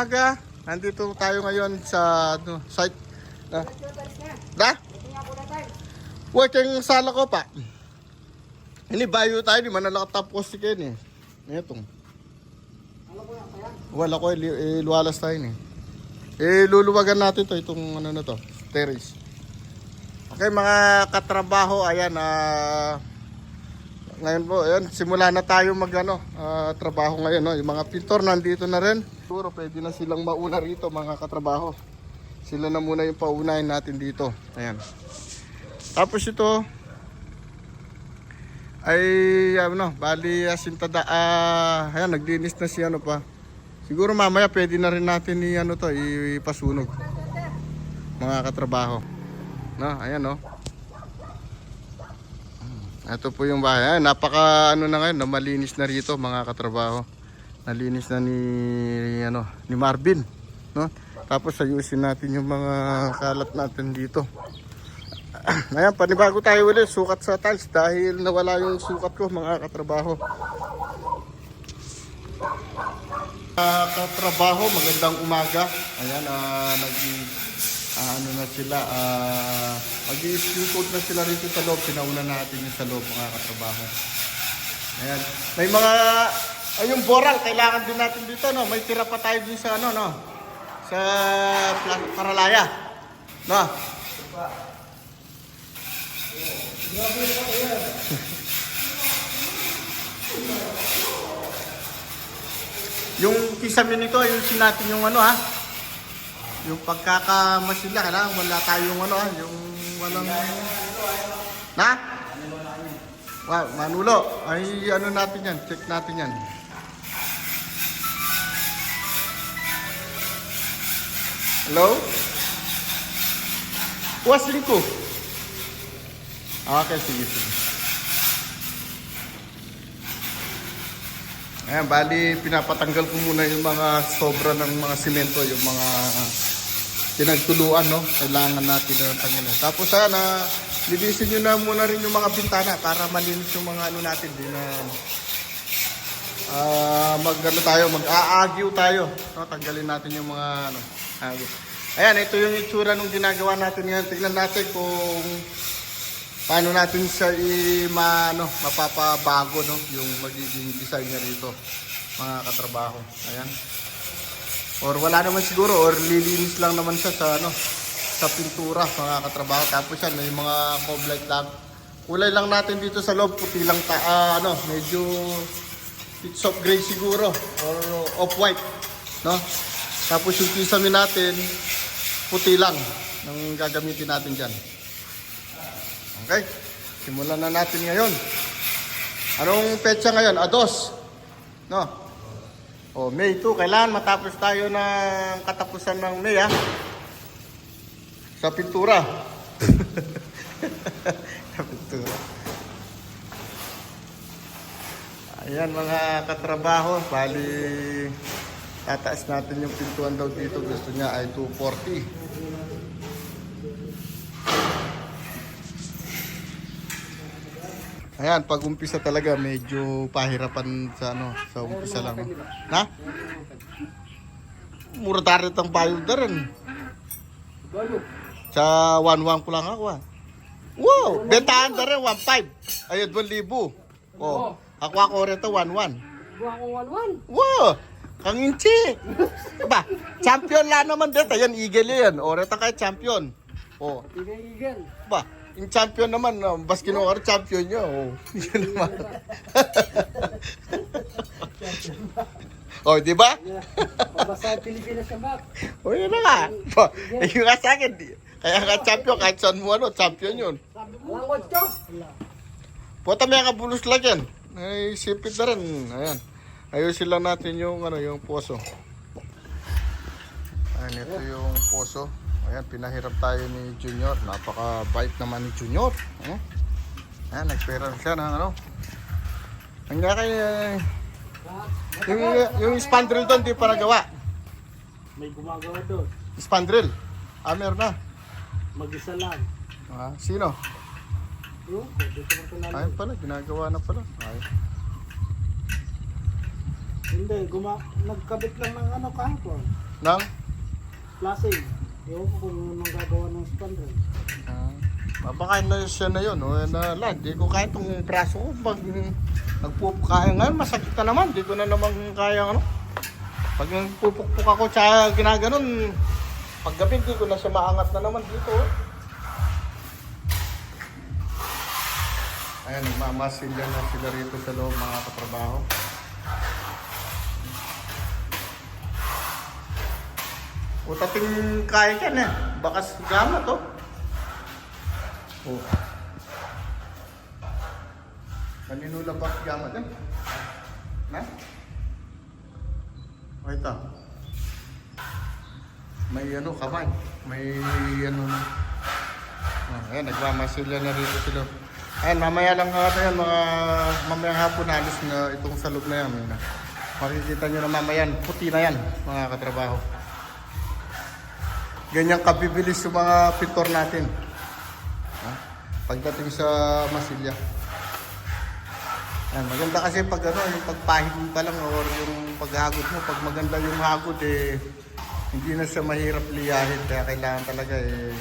umaga. Nandito tayo ngayon sa ano, site. Na? Da? Working sala ko pa. Ini bayo tayo, di man nakatapos si Ken eh. Itong. Wala ko, eh, luwalas tayo eh. Eh, luluwagan natin to itong ano na to, terrace. Okay, mga katrabaho, ayan, ah, ngayon po, ayan, simula na tayo mag ano, ah, trabaho ngayon, no? Yung mga pintor nandito na rin. Siguro pwede na silang mauna rito, mga katrabaho. Sila na muna yung paunahin natin dito. Ayan. Tapos ito, ay ano, bali asintada, ah, ayan, naglinis na si ano pa. Siguro mamaya pwede na rin natin i ano to, ipasunog. Mga katrabaho. No, ayan no. Ito po yung bahay. Ayan, napaka ano na ngayon, malinis na rito mga katrabaho. Nalinis na ni ano, ni Marvin, no? Tapos ayusin natin yung mga kalat natin dito. Ayan, panibago tayo ulit, sukat sa tiles dahil nawala yung sukat ko mga katrabaho. Mga katrabaho, magandang umaga. Ayan, ah, nag ah, ano na sila, ah, mag-i-skin coat na sila rito sa loob. Pinauna natin yung sa loob mga katrabaho. Ayan. May mga, ay boral, kailangan din natin dito, no? May tira pa tayo din sa, ano, no? Sa Paralaya. No? Yung kisame nito, yung natin yung ano ha. Yung pagkakamasila, kailangan wala tayong ano ha. Yung walang... Na? Wow, manulo. Ay ano natin yan, check natin yan. Hello? Puas ko. Okay, sige, sige. Ayan, bali pinapatanggal ko muna yung mga sobra ng mga simento, yung mga pinagtuluan, no? Kailangan natin na tanggalin. Tapos sana, linisin nyo na muna rin yung mga bintana para malinis yung mga ano natin. Di na, ah mag ano tayo, mag-aagyo tayo. No? Tanggalin natin yung mga ano, agyo. Ayan, ito yung itsura nung ginagawa natin ngayon. Tingnan natin kung paano natin siya i ma, ano, mapapabago no yung magiging design niya rito mga katrabaho ayan or wala naman siguro or lilinis lang naman siya sa ano sa pintura mga katrabaho tapos yan may mga cob light lang kulay lang natin dito sa loob puti lang ta ah, ano medyo it's of gray siguro or off white no tapos yung kisame natin puti lang ng gagamitin natin diyan Okay? Simulan na natin ngayon. Anong petsa ngayon? Ados. No? O, May 2. Kailangan matapos tayo ng katapusan ng May, ha? Sa pintura. Sa pintura. Ayan mga katrabaho, bali tataas natin yung pintuan daw dito. Gusto niya ay 240. Ayan, pag umpisa talaga medyo pahirapan sa ano, sa umpisa lang. no? Ha? Mura tarit ang bayad na rin. Sa 1-1 ko lang ako ah. Wow! Bentahan na rin, 1-5. Ayun, 2,000. Oh, ako ako rin ito, 1-1. Buwa ko 1-1. Wow! Kang inchi! Ba, champion lang naman dito. Yan, eagle yan. O, reta kay champion. Oh, Igay-igay. ba, yung champion naman, no, bas kinuha ka champion nyo. Oh, yun naman. oh, di ba? Pabasa Pilipinas sa map. Oh, yun na nga. Yung nga sa akin, di- kaya ka champion, kahit saan mo ano, champion yun. Langot ko. Puta may kabulos lang yan. Ay, sipit na rin. Ayan. Ayusin lang natin yung, ano, yung poso. Ayan, ito yung poso. Ayan, pinahirap tayo ni Junior. Napaka-bite naman ni Junior. Eh? Ayan, nagpera siya ng ano. Ang nga kay, eh, yung, yung spandrel doon, di pa nagawa. May gumagawa doon. Spandrel. Ah, meron na. Mag-isa lang. Ah, sino? Yung, pwede ko ito lang. Ayun pala, ginagawa na pala. Ayun. Hindi, guma nagkabit lang ng ano kahapon. Nang? Flashing. Ko kung anong gagawa ng spandrel. Ah, baka na siya na yun. O, na, la, di ko kaya itong braso ko. Pag nagpupukaya ngayon, masakit na naman. Di ko na naman kaya ano. Pag nagpupukpuk ako tsaka ginaganon, paggabi di ko na siya maangat na naman dito. oh. Ayan, nagmamasilya na sila rito sa loob mga katrabaho. O tating kaya ka na. Bakas gama to. Oh. Kanino lang bakas gama din? Na? O ito. May ano kamay. May ano na. Oh, ayan, nagmamasilya na rito sila. Ayan, mamaya lang nga yan, mga mamaya hapon alis na itong salog na yan. Makikita nyo na mamaya, puti na yan, mga katrabaho. Ganyan kabibilis yung mga pintor natin. Ha? Pagdating sa masilya. Yan, maganda kasi pag ano, yung pagpahid mo pa lang or yung paghagod mo, pag maganda yung hagod eh, hindi na siya mahirap liyahin kaya kailangan talaga eh,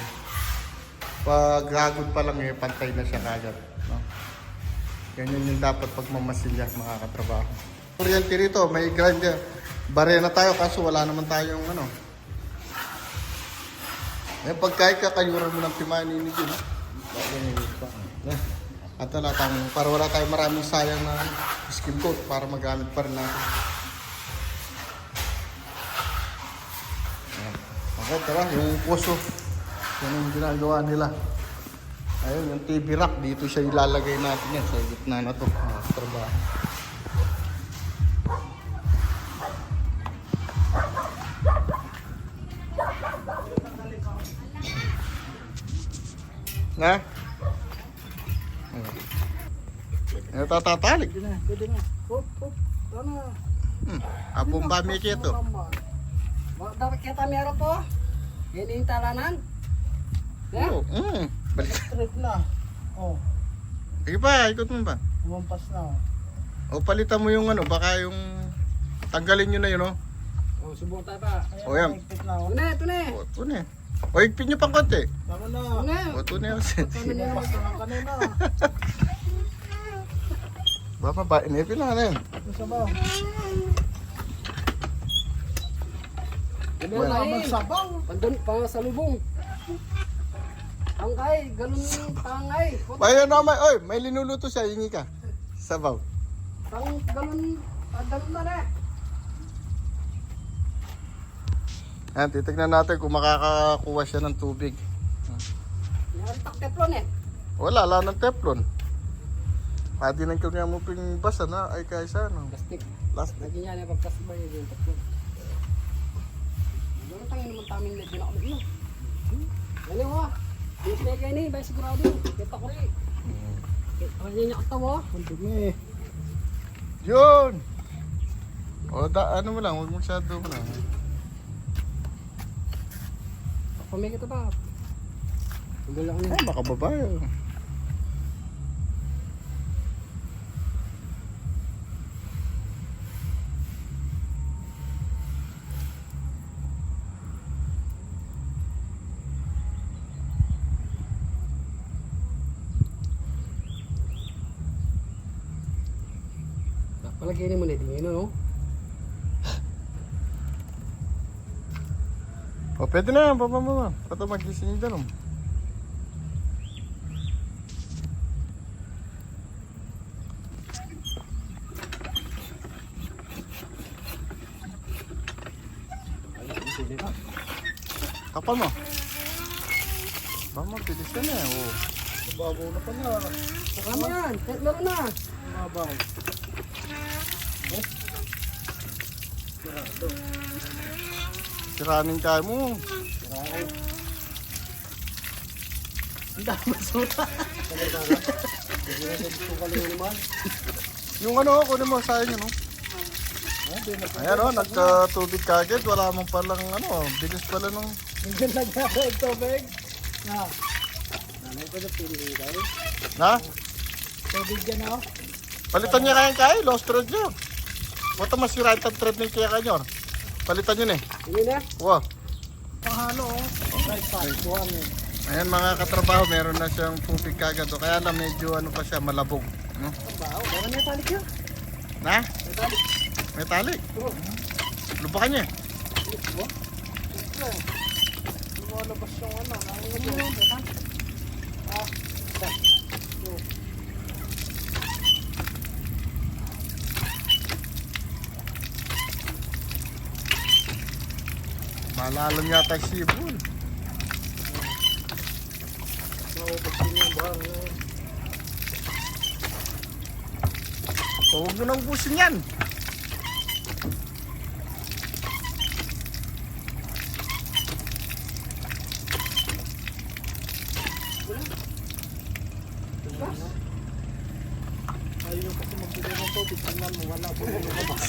pag hagod pa lang eh, pantay na siya kagad. No? Ganyan yung dapat pag mamasilya mga katrabaho. Kuryente rito, may grinder. Barena tayo kaso wala naman tayong ano, eh, pagkain ka, kayuran mo ng timani ni Jun. At wala tayong, para wala tayong maraming sayang na skin coat para magamit pa rin natin. Ayan. Okay, tara, yung puso. Yan ang ginagawa nila. Ayun, yung TV rack, dito siya ilalagay natin yan sa gitna na to. Ah, trabaho. Na? Ano tatatalik? Pwede na, pwede na. Hop, hop. Ano? Hmm. Apong ba may kito? Dapat kita meron po. Yan yung talanan. Ya? Oo. Mm. Balik. Straight na. Oh, Sige pa, ikot mo ba? lumampas na. O palitan mo yung ano, baka yung tanggalin nyo na yun, oh. Oh, subukan tayo pa. Ayan, Oh, yan. mahigpit na. Ito na, ito na. O, ito na. O, higpin nyo pang konti. Tama na. O, lang kanina. Baka ba, inipin na na yun. Sa ba? Ano na. Magsabaw. Pandun, pangasalubong. Tangkay, galon tangay. Bayan na may, oy, may linuluto siya, hingi ka. Sabaw. Tang galon, pandalon na na. Ayan, titignan natin kung makakakuha siya ng tubig. Yari tak teflon eh. Wala, wala ng teflon. Pwede nang kanya mo ping basa na, ay kaysa, no? Plastic. Last Lagi niya na pagplastic ba yung teflon. Ano tangin naman taming na ginakamit mo? Ano mo? Yung snake kayo ni, ba sigurado. Kita ko rin. Kita niya katawa. Kuntig na eh. Yun! O, da, ano mo lang, huwag masyado mo na. Pamay kita ba? Tunggal ako niya. Ay, makababa yun. Palagay mo na din yun, pwede na yan, baba mo ba? Pato magising yung dalom. Kapal mo. Ba, mabilis ka na eh. Oh. Babaw na pala. Tama yan, kahit meron na. Babaw. Siranin kaya mo. Ang dami suta. Yung ano, kunin mo sa inyo, no? Ayan o, nagka-tubig kagad. Wala mong palang ano, bilis pala nung... Hindi nagkaka ito, Beg. Na. Nanay ko na pili tayo. Na? Tubig yan oh. Palitan niya kayang kaya, lost thread niya. Wata masira yung thread ng kaya kanyor. Palitan yun eh. Hindi na. Wow. Pahalo, oh. Right side. Buwan eh. Ayan mga katrabaho, meron na siyang tubig kagad. O, Kaya lang medyo ano pa siya, malabog. No? Baho. Meron na talik yun. Na? May talik. Metallic. Oo. Lubakan niya. Lumalabas yung ano. Ano yun? Malalam yata si. O, huwag mo nang busin yan. Ayaw kasi magbigay ng tubig. Tingnan mo, wala po yung lumabas.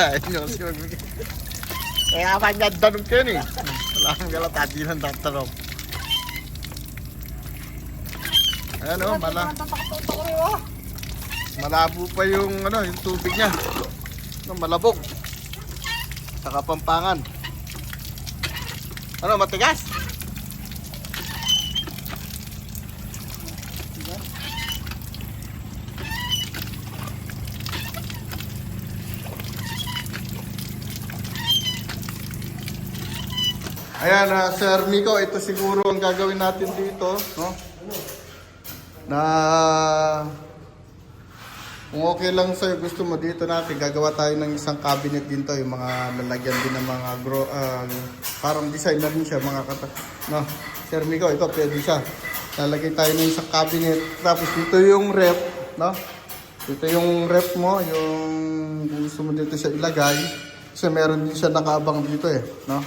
Ay, no, si magbigay. Kaya pa niya tanong ko yun eh. Wala kang galata, di lang tatanong. Ayan o, mala, malabo pa yung, ano, yung tubig niya. Ano, malabog. Sa kapampangan. Ano, matigas? Ayan, ah, Sir Miko, ito siguro ang gagawin natin dito, no? Na kung okay lang sa'yo, gusto mo dito natin, gagawa tayo ng isang cabinet din to, yung mga lalagyan din ng mga grow, ah, parang design na siya, mga kata, no? Sir Miko, ito pwede siya. Lalagay tayo ng isang cabinet, tapos dito yung rep, no? Dito yung rep mo, yung gusto mo dito siya ilagay, kasi meron din siya nakaabang dito eh, no?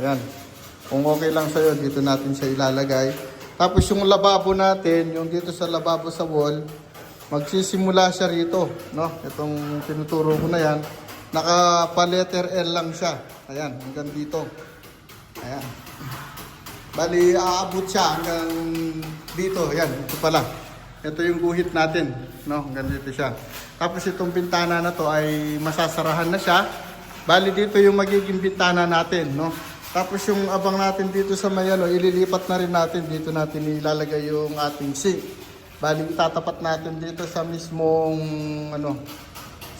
Ayan. Kung okay lang sa'yo, dito natin siya ilalagay. Tapos yung lababo natin, yung dito sa lababo sa wall, magsisimula siya rito. No? Itong tinuturo ko na yan. Naka-letter L lang siya. Ayan, hanggang dito. Ayan. Bali, aabot siya hanggang dito. Ayan, ito pala. Ito yung guhit natin. No? Hanggang dito siya. Tapos itong bintana na to ay masasarahan na siya. Bali dito yung magiging bintana natin, no? Tapos yung abang natin dito sa may ano, ililipat na rin natin dito natin ilalagay yung ating sink. Bali tatapat natin dito sa mismong ano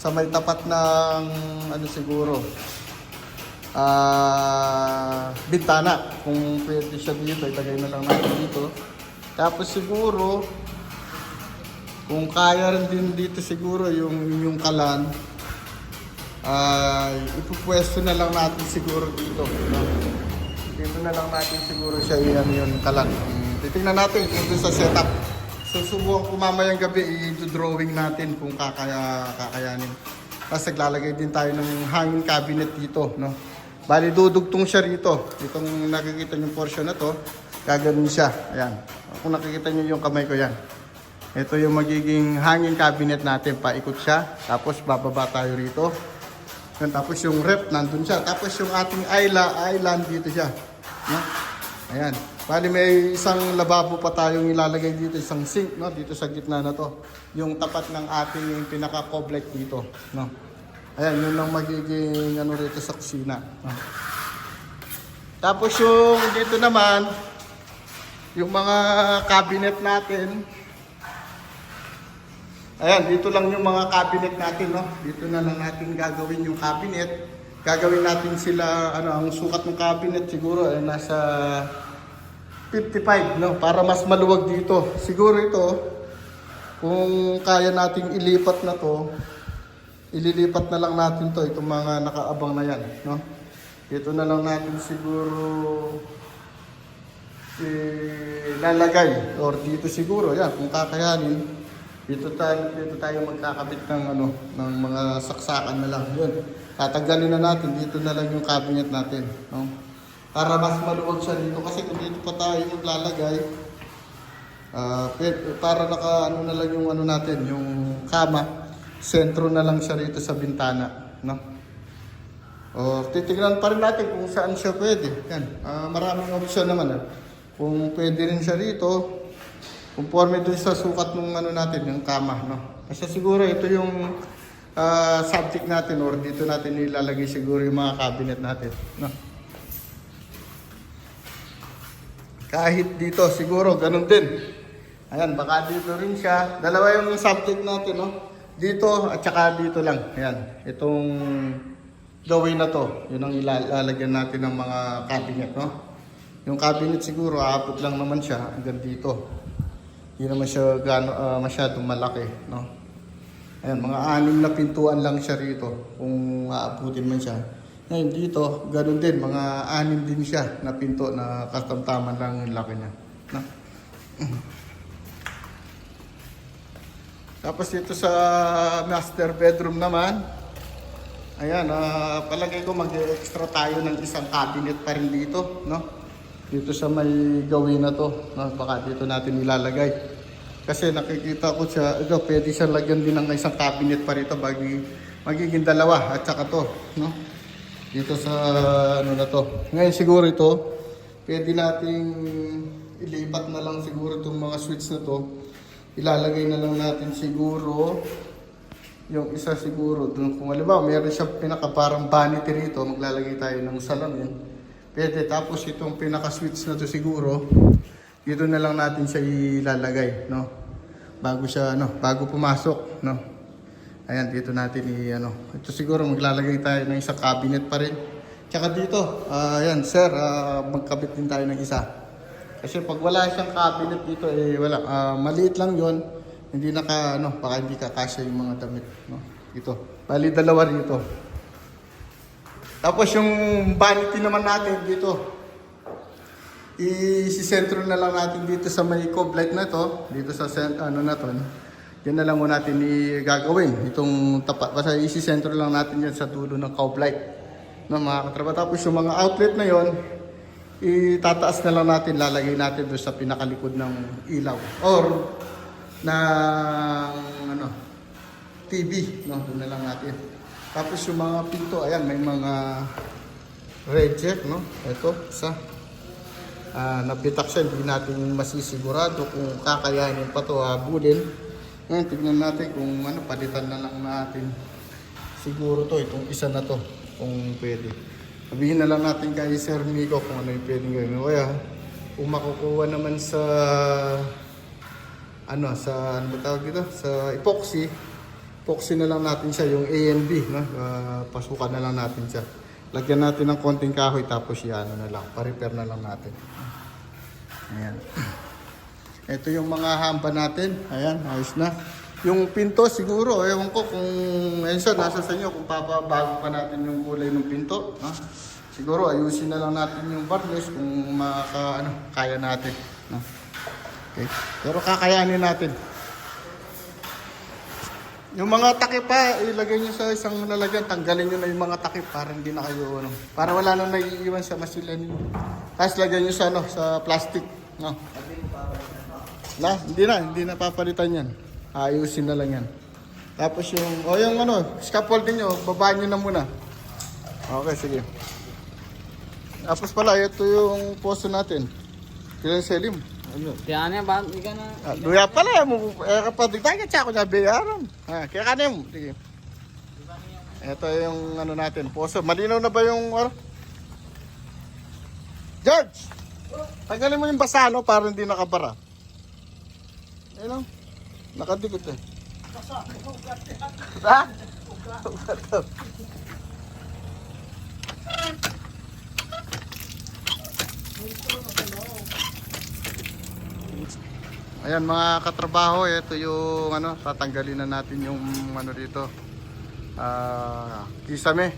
sa may tapat ng ano siguro ah bintana. Kung pwede siya dito, ilagay na lang natin dito. Tapos siguro kung kaya rin din dito siguro yung yung kalan ay ipupwesto na lang natin siguro dito. Dito na lang natin siguro siya yan yun kalan. Um, titingnan natin kung doon sa setup. Susubukan ko mamayang gabi i-drawing natin kung kakaya, kakayanin. Tapos naglalagay din tayo ng hanging cabinet dito. No? Bali dudugtong siya rito. Itong nakikita yung portion na to, gaganon siya. Ayan. Kung nakikita niyo yung kamay ko yan. Ito yung magiging hanging cabinet natin. Paikot siya. Tapos bababa tayo rito. Yan, tapos yung rep nandun siya. Tapos yung ating isla, island dito siya. No? Ayan. Bali may isang lababo pa tayong ilalagay dito, isang sink, no? Dito sa gitna na to. Yung tapat ng ating pinaka-coblet dito, no? Ayan, yun ang magiging ano rito sa kusina. No? Tapos yung dito naman, yung mga cabinet natin, Ayan, dito lang yung mga cabinet natin, no? Dito na lang natin gagawin yung cabinet. Gagawin natin sila, ano, ang sukat ng cabinet siguro ay nasa 55, no? Para mas maluwag dito. Siguro ito, kung kaya nating ilipat na to, ililipat na lang natin to, itong mga nakaabang na yan, no? Dito na lang natin siguro ilalagay or dito siguro yan kung kakayanin dito tayo dito tayo magkakabit ng ano ng mga saksakan na lang. Yun. Tatanggalin na natin. Dito na lang yung cabinet natin no? Para mas maluwag siya dito. Kasi kung dito pa tayo maglalagay pe- para naka ano na lang yung ano natin yung kama sentro na lang siya rito sa bintana no? O titignan pa rin natin kung saan siya pwede. Yan. Ah, maraming option naman ah. kung pwede rin siya rito Conforme doon sa sukat ng ano natin, yung kama, no? Kasi siguro ito yung ah, subject natin or dito natin ilalagay siguro yung mga cabinet natin. No? Kahit dito, siguro, ganun din. Ayan, baka dito rin siya. Dalawa yung subject natin, no? Dito at saka dito lang. Ayan, itong gawin na to. Yun ang ilalagyan natin ng mga cabinet, no? Yung cabinet siguro, aabot lang naman siya hanggang dito. Hindi naman siya gano, ah, masyadong malaki, no? Ayan, mga anim na pintuan lang siya rito kung aabutin man siya. Ngayon dito, ganun din, mga anim din siya na pinto na katamtaman lang yung laki niya. No? Tapos dito sa master bedroom naman, ayan, ah, palagay ko mag-extra tayo ng isang cabinet pa rin dito, no? Dito sa may gawin na to, no? baka dito natin ilalagay. Kasi nakikita ko siya, ito, pwede siya lagyan din ng isang cabinet pa rito, bagi, magiging dalawa at saka to, no? Dito sa ano na to. Ngayon siguro ito, pwede nating ilipat na lang siguro itong mga switch na to. Ilalagay na lang natin siguro yung isa siguro dun kung halimbawa meron siya pinaka parang vanity rito maglalagay tayo ng salamin pwede tapos itong pinaka switch na to siguro dito na lang natin siya ilalagay no bago siya ano bago pumasok no ayan dito natin i ano ito siguro maglalagay tayo ng isang cabinet pa rin tsaka dito ah, ayan sir ah, magkabit din tayo ng isa kasi pag wala siyang cabinet dito, eh wala. Ah, maliit lang yon Hindi naka, ano, baka hindi kakasya yung mga damit. No? Ito. Bali, dalawa rito. Tapos yung vanity naman natin dito. I-sentro na lang natin dito sa may cove light na to. Dito sa ano na to. Yan na lang muna natin i-gagawin. Itong tapat. Basta isi-sentro lang natin yan sa dulo ng cove light. No, mga katraba. Tapos yung mga outlet na yon itataas na lang natin, lalagay natin doon sa pinakalikod ng ilaw. Or, ng ano, TV, no? Doon na lang natin. Tapos yung mga pinto, ayan, may mga reject, no? Ito, isa. Ah, nabitak siya, hindi natin masisigurado kung kakayanin pa to habulin. Ngayon, tignan natin kung ano, palitan na lang natin. Siguro to, itong isa na to, kung pwede. Sabihin na lang natin kay Sir Miko kung ano yung pwedeng gawin. Kaya, kung makukuha naman sa ano sa ano ba tawag dito sa epoxy epoxy na lang natin siya yung A and B no? Ah, pasukan na lang natin siya lagyan natin ng konting kahoy tapos yan na lang pa-repair na lang natin ayan ito yung mga hamba natin ayan ayos na yung pinto siguro ewan ko kung ayun sa nasa sa inyo kung papabago pa natin yung kulay ng pinto ha? siguro ayusin na lang natin yung varnish kung maka, ano, kaya natin no? Okay. Pero kakayanin natin. Yung mga takip pa, ilagay nyo sa isang lalagyan, tanggalin nyo na yung mga takip para hindi na kayo, ano, para wala nang naiiwan sa masilan nyo. Tapos lagyan nyo sa, ano, sa plastic. No? La, hindi na, hindi na papalitan yan. Ayusin na lang yan. Tapos yung, o yung ano, scaffolding nyo, babaan nyo na muna. Okay, sige. Tapos pala, ito yung poso natin. Kailan selim? Ano? Kaya na ba? Hindi ka na. Ah, Duya pala mo eh kapag tayo tsaka niya bayaran. Ha, kaya kanim. Sige. Ito yung ano natin, poso. Malinaw na ba yung ano? George! Tanggalin mo yung basano para hindi nakabara. Ayun lang. Nakadikit eh. Ha? Ayan mga katrabaho, ito yung ano, tatanggalin na natin yung ano dito. Ah, kisame.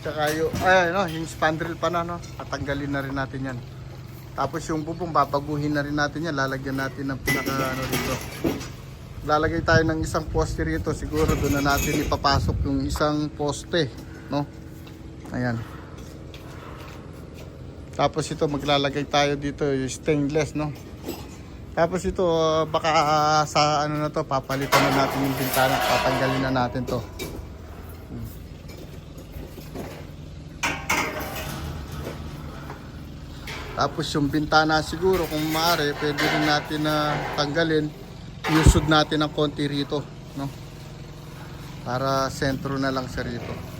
Tsaka yung ay no, yung spandrel pa na no. Tatanggalin na rin natin 'yan. Tapos yung bubong babaguhin na rin natin 'yan, lalagyan natin ng pinaka ano dito. Lalagay tayo ng isang poste rito, siguro doon na natin ipapasok yung isang poste, no? Ayan. Tapos ito maglalagay tayo dito yung stainless, no? Tapos ito, uh, baka uh, sa ano na to, papalitan na natin yung bintana, tatanggalin na natin to. Tapos yung bintana siguro kung maaari, pwede rin natin na tanggalin. Iusod natin ng konti rito, no? Para sentro na lang siya rito.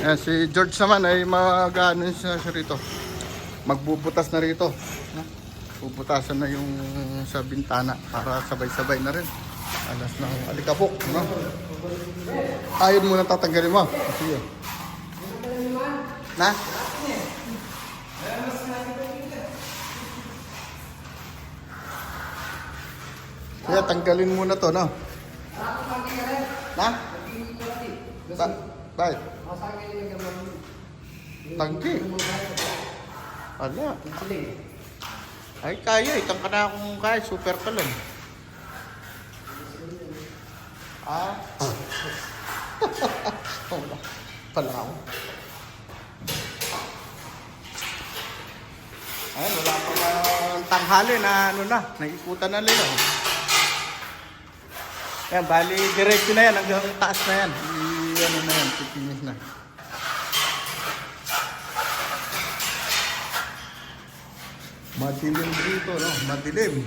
Ayan, si George naman ay mag-ano siya siya rito. Magbubutas na rito. Bubutasan na yung sa bintana para sabay-sabay na rin. Alas ng alikabok. No? Ayun muna tatanggalin mo. Sige. Na? Kaya tanggalin muna to, no? Na? Bakit? Tangki. Ala. Ay, kaya. Itang ka na akong kaya. Super ka lang. Ah. Wala. Pala ako. Ayun, wala pa mang tanghali na ano na. Naikutan na nila. Yan, bali, diretso na yan. Hanggang taas na yan. Ano na yan, pipinis na. Madilim dito, no? Madilim.